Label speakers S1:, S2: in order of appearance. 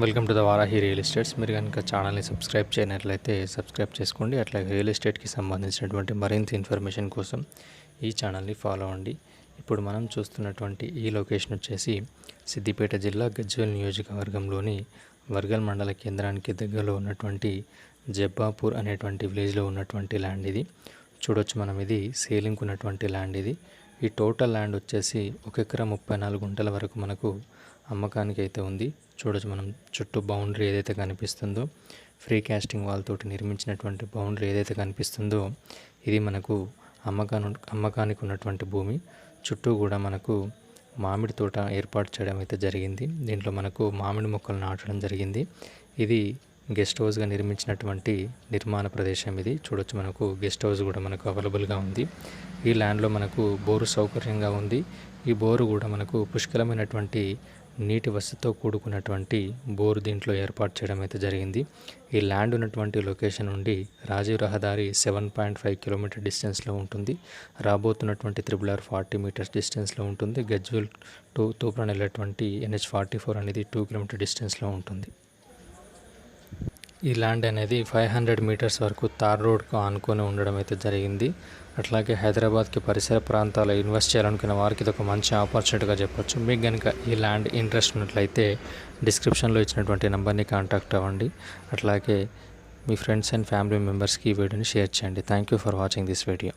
S1: Welcome to the Varahi real estates. మీరు కనుక ఛానల్ని సబ్స్క్రైబ్ చేయనట్లయితే సబ్స్క్రైబ్ చేసుకోండి. అట్లాగే రియల్ ఎస్టేట్కి సంబంధించినటువంటి మరింత ఇన్ఫర్మేషన్ కోసం ఈ ఛానల్ని ఫాలో అవ్వండి. ఇప్పుడు మనం చూస్తున్నటువంటి ఈ లొకేషన్ వచ్చేసి సిద్దిపేట జిల్లా గజ్వేల్ నియోజకవర్గంలోని వర్గల్ మండల కేంద్రానికి దగ్గరలో ఉన్నటువంటి జబ్బాపూర్ అనేటువంటి విలేజ్లో ఉన్నటువంటి ల్యాండ్ ఇది. చూడొచ్చు మనం ఇది సేలింగ్ ఉన్నటువంటి ల్యాండ్ ఇది. ఈ టోటల్ ల్యాండ్ వచ్చేసి ఒక ఎకరా ముప్పై నాలుగు గుంటల వరకు మనకు అమ్మకానికి అయితే ఉంది. చూడొచ్చు మనం చుట్టూ బౌండరీ ఏదైతే కనిపిస్తుందో ఫ్రీ క్యాస్టింగ్ వాల్ తోటి నిర్మించినటువంటి బౌండరీ ఏదైతే కనిపిస్తుందో ఇది మనకు అమ్మకాను అమ్మకానికి ఉన్నటువంటి భూమి. చుట్టూ కూడా మనకు మామిడి తోట ఏర్పాటు చేయడం అయితే జరిగింది. దీంట్లో మనకు మామిడి మొక్కలు నాటడం జరిగింది. ఇది గెస్ట్ హౌస్గా నిర్మించినటువంటి నిర్మాణ ప్రదేశం ఇది. చూడొచ్చు మనకు గెస్ట్ హౌస్ కూడా మనకు అవైలబుల్గా ఉంది. ఈ ల్యాండ్లో మనకు బోరు సౌకర్యంగా ఉంది. ఈ బోరు కూడా మనకు పుష్కలమైనటువంటి నీటి వసతితో కూడుకున్నటువంటి బోరు దీంట్లో ఏర్పాటు చేయడం అయితే జరిగింది. ఈ ల్యాండ్ ఉన్నటువంటి లొకేషన్ నుండి రాజీవ్ రహదారి సెవెన్ పాయింట్ ఫైవ్ కిలోమీటర్ డిస్టెన్స్లో ఉంటుంది. రాబోతున్నటువంటి త్రిబుల్ ఆర్ ఫార్టీ మీటర్స్ డిస్టెన్స్లో ఉంటుంది. గజ్వల్ టు తూప్రాన్ వెళ్ళేటువంటి ఎన్హెచ్ ఫార్టీ ఫోర్ అనేది టూ కిలోమీటర్ డిస్టెన్స్లో ఉంటుంది. ఈ ల్యాండ్ అనేది ఫైవ్ హండ్రెడ్ మీటర్స్ వరకు తార్ రోడ్కు ఆనుకొని ఉండడం అయితే జరిగింది. అట్లాగే హైదరాబాద్కి పరిసర ప్రాంతాల్లో ఇన్వెస్ట్ చేయాలనుకున్న వారికి ఇది ఒక మంచి ఆపర్చునిటీగా చెప్పొచ్చు. మీకు కనుక ఈ ల్యాండ్ ఇంట్రెస్ట్ ఉన్నట్లయితే డిస్క్రిప్షన్లో ఇచ్చినటువంటి నెంబర్ని కాంటాక్ట్ అవ్వండి. అట్లాగే మీ ఫ్రెండ్స్ అండ్ ఫ్యామిలీ మెంబర్స్కి ఈ వీడియోని షేర్ చేయండి. Thank you for watching this video.